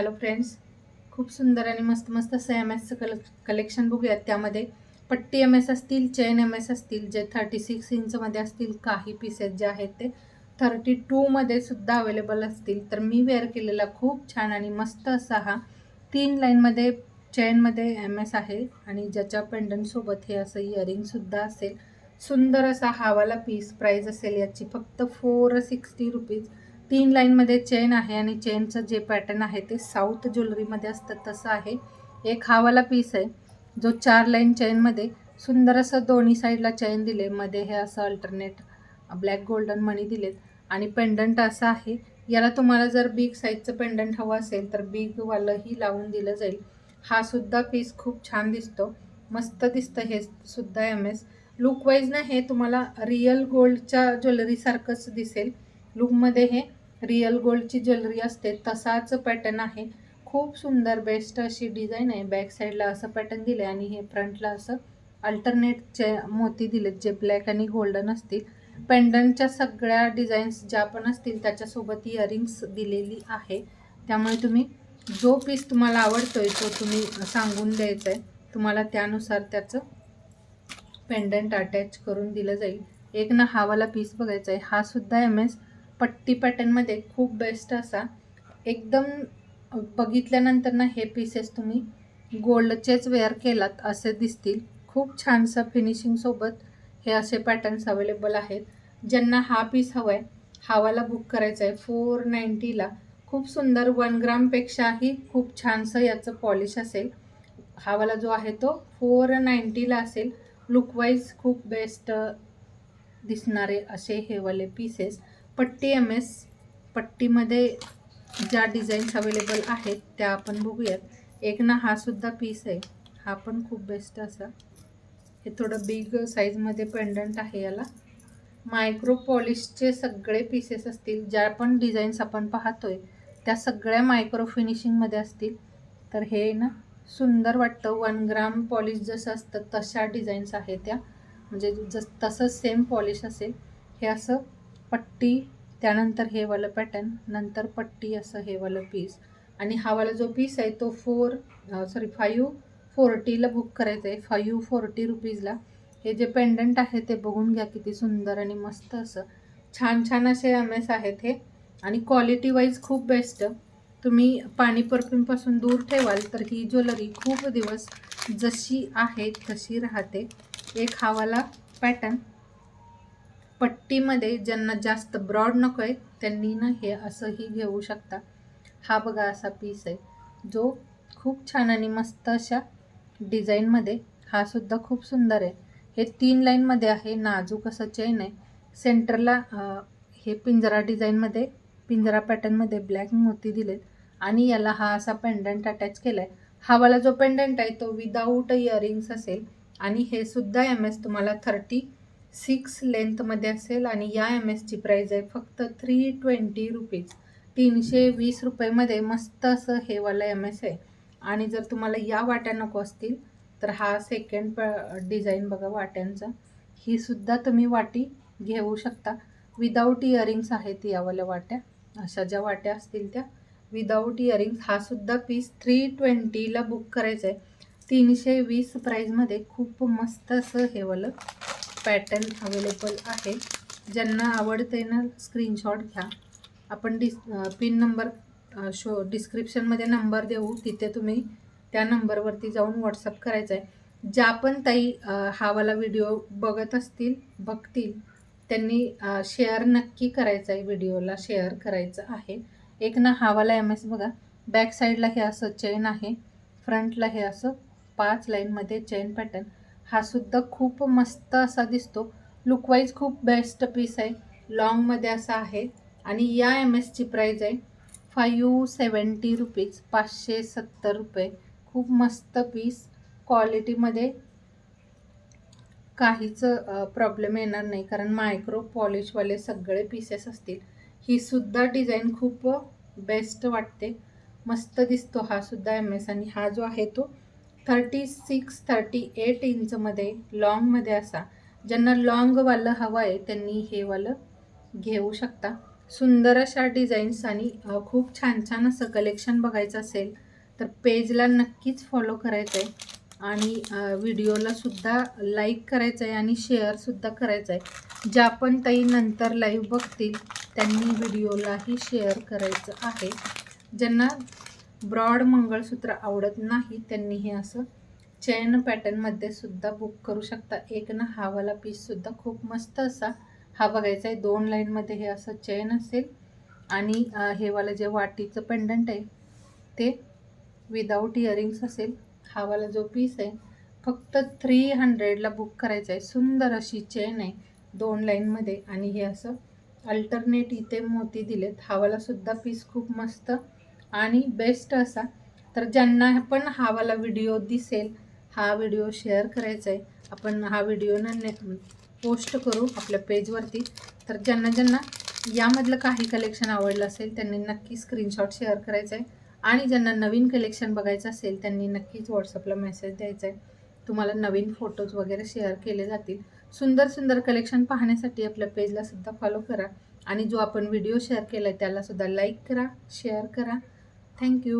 Hello friends खूप सुंदर आणि मस्त मस्त असं एम एसचं कल कलेक्शन बघूयात त्यामध्ये. पट्टी एम एस असतील चेन एम एस असतील जे थर्टी सिक्स इंचमध्ये असतील काही पीसेस जे आहेत ते थर्टी टूमध्ये सुद्धा अवेलेबल असतील. तर मी वेअर केलेला खूप छान आणि मस्त असा हा तीन लाईनमध्ये चेनमध्ये एम एस आहे आणि ज्याच्या पेंडंटसोबत हे असं इयरिंगसुद्धा असेल. सुंदर असा हावाला पीस प्राईज असेल याची. फक्त फोर सिक्स्टी रुपीज तीन लाईनमध्ये चेन आहे आणि चेनचं जे पॅटर्न आहे ते साऊथ ज्वेलरीमध्ये असतं तसं आहे. एक हावाला पीस आहे जो चार लाईन चेनमध्ये सुंदर असं दोन्ही साईडला चेन दिले. मध्ये हे असं अल्टरनेट ब्लॅक गोल्डन मणी दिलेत. आणि पेंडंट असं आहे याला तुम्हाला जर बिग साईजचं पेंडंट हवं असेल तर बिगवालंही लावून दिलं जाईल. हा सुद्धा पीस खूप छान दिसतो. मस्त दिसतं हे सुद्धा एम एस लुकवाईज ना हे तुम्हाला रिअल गोल्डच्या ज्वेलरीसारखंच दिसेल. लुकमध्ये हे रिअल गोल्डची ज्वेलरी असते तसाच पॅटर्न आहे. खूप सुंदर बेस्ट अशी डिझाईन आहे. बॅक साईडला असं पॅटर्न दिलं आहे आणि हे फ्रंटला असं अल्टरनेटचे मोती दिलेत जे ब्लॅक आणि गोल्डन असतील पेंडंटच्या सगळ्या डिझाईन्स ज्या पण असतील त्याच्यासोबत इयरिंग्स दिलेली आहे. त्यामुळे तुम्ही जो पीस तुम्हाला आवडतोय तो तुम्ही सांगून द्यायचा आहे तुम्हाला त्यानुसार त्याचं पेंडंट अटॅच करून दिलं जाईल. एक ना हावाला पीस बघायचा आहे हा सुद्धा एम एस पट्टी पॅटर्नमध्ये खूप बेस्ट असा. एकदम बघितल्यानंतर ना हे पीसेस तुम्ही गोल्डचेच वेअर केलात असे दिसतील. खूप छानसं फिनिशिंगसोबत हे असे पॅटर्न्स अवेलेबल आहेत. ज्यांना हा पीस हवा आहे हावाला बुक करायचा आहे फोर नाईंटीला खूप सुंदर वन ग्रामपेक्षाही खूप छानसं याचं पॉलिश असेल. हावाला जो आहे तो फोर नाईंटीला असेल. लुकवाईज खूप बेस्ट दिसणारे असे हे वाले पीसेस पट्टी एम एस पट्टीमध्ये ज्या डिझाईन्स अवेलेबल आहेत त्या आपण बघूयात. एक ना हा सुद्धा पीस आहे. हा पण खूप बेस्ट असा. हे थोडं बिग साईजमध्ये पेंडंट आहे याला. मायक्रो पॉलिशचे सगळे पीसेस असतील. ज्या पण डिझाईन्स आपण पाहतोय त्या सगळ्या मायक्रो फिनिशिंगमध्ये असतील. तर हे ना सुंदर वाटतं. वन ग्राम पॉलिश जसं असतं तशा डिझाईन्स आहे त्या. म्हणजे जस तसंच सेम पॉलिश असेल. हे असं पट्टी त्यानंतर हे वालं पॅटर्न नंतर पट्टी असं हे वालं पीस आणि हा वाला जो पीस आहे तो फोर सॉरी फाईव्ह फोर्टीला बुक करायचं आहे. फायू फोर्टी रुपीजला हे जे पेंडंट आहे ते बघून घ्या किती सुंदर आणि मस्त असं. छान छान असे एम एस आहेत हे. आणि क्वालिटी वाईज खूप बेस्ट तुम्ही पाणी परफ्यूमपासून दूर ठेवाल तर ही ज्वेलरी खूप दिवस जशी आहे तशी राहते. एक हावाला पॅटर्न पट्टीमध्ये ज्यांना जास्त ब्रॉड नको आहे त्यांनी ना हे असंही घेऊ शकता. हा बघा असा पीस आहे. जो खूप छान आणि मस्त अशा डिझाईनमध्ये हा सुद्धा खूप सुंदर आहे. हे तीन लाईनमध्ये आहे नाजूक असं चेन आहे. सेंटरला हे पिंजरा डिझाईनमध्ये पिंजरा पॅटर्नमध्ये ब्लॅक मोती दिलेत. आणि याला हा असा पेंडंट अटॅच केला आहे हा वाला जो पेंडंट आहे तो विदाऊट इयरिंग्स असेल. आणि हे सुद्धा एम एस तुम्हाला थर्टी सिक्स लेंथमध्ये असेल आणि या एम एसची प्राईज आहे फक्त थ्री ट्वेंटी रुपीज तीनशे वीस रुपयेमध्ये मस्त असं हेवाला एम एस आहे. आणि जर तुम्हाला या वाट्या नको असतील तर हा सेकंड प डिझाईन बघा वाट्यांचा. ही सुद्धा तुम्ही वाटी घेऊ शकता. विदाऊट इयरिंग्स आहेत यावाल्या वाट्या. अशा ज्या वाट्या असतील त्या. विदाऊट इयरिंग्स हा सुद्धा पीस थ्री ट्वेंटीला बुक करायचा आहे. तीनशे वीस प्राईजमध्ये खूप मस्त असं हेवालं पॅटर्न अवेलेबल आहे. ज्यांना आवडते ना स्क्रीनशॉट घ्या. आपण डिस पिन नंबर शो डिस्क्रिप्शनमध्ये नंबर देऊ. तिथे तुम्ही त्या नंबरवरती जाऊन व्हॉट्सअप करायचं आहे. ज्या पण ताई हावाला व्हिडिओ बघत असतील बघतील त्यांनी शेअर नक्की करायचं आहे व्हिडिओला शेअर करायचं आहे. एक ना हावाला एम एस बघा. बॅक साईडला हे असं चेन आहे. फ्रंटला हे असं पाच लाईनमध्ये चेन पॅटर्न हा सुद्धा खूप मस्त असा दिसतो. लुकवाईज खूप बेस्ट पीस आहे. लॉंगमध्ये असा आहे. आणि या एम एसची प्राईज आहे. फायू सेवन्टी रुपीज पाचशे सत्तर रुपये. खूप मस्त पीस क्वालिटीमध्ये काहीच प्रॉब्लेम येणार नाही. कारण मायक्रो पॉलिशवाले सगळे पीसेस असतील. ही सुद्धा डिझाईन खूप बेस्ट वाटते. मस्त दिसतो हा सुद्धा एम एस आणि हा जो आहे तो थर्टी सिक्स थर्टी एट इंचमध्ये लॉंगमध्ये असा. ज्यांना लॉंगवालं हवं आहे त्यांनी हे वालं घेऊ शकता. सुंदर अशा डिझाईन्स आणि खूप छान छान असं कलेक्शन बघायचं असेल तर पेजला नक्कीच फॉलो करायचं आहे आणि व्हिडिओलासुद्धा लाईक करायचं आहे आणि शेअरसुद्धा करायचं आहे ज्या पण ताई नंतर लाईव्ह बघतील त्यांनी व्हिडिओलाही शेअर करायचं आहे. ज्यांना ब्रॉड मंगळसूत्र आवडत नाही त्यांनी हे असं चैन पॅटर्नमध्ये सुद्धा बुक करू शकता. एक ना हा वाला पीससुद्धा खूप मस्त असा. हा बघायचा आहे दोन लाईनमध्ये हे असं चैन असेल. आणि हेवाला हे वाला जे वाटीचं पेंडंट आहे ते विदाऊट इयरिंग्स असेल. हा वाला जो पीस आहे फक्त थ्री हंड्रेडला बुक करायचं आहे. सुंदर अशी चेन आहे दोन लाईनमध्ये आणि हे असं अल्टरनेट इथे मोती दिलेत. हा वाला सुद्धा पीस खूप मस्त. आणि बेस्ट असा. तर ज्यांना पण हा वाला व्हिडिओ दिसेल हा व्हिडिओ शेअर करायचा आहे आपण हा व्हिडिओ न पोस्ट करू आपल्या पेजवरती तर ज्यांना ज्यांना यामधलं काही कलेक्शन आवडलं असेल त्यांनी नक्की स्क्रीनशॉट शेअर करायचं आहे आणि ज्यांना नवीन कलेक्शन बघायचं असेल त्यांनी नक्कीच व्हॉट्सअपला मेसेज द्यायचा आहे तुम्हाला नवीन फोटोज वगैरे शेअर केले जातील. सुंदर सुंदर कलेक्शन पाहण्यासाठी आपल्या पेजला सुद्धा फॉलो करा. आणि जो आपण व्हिडिओ शेअर केला आहे त्यालासुद्धा लाईक करा शेअर करा. Thank you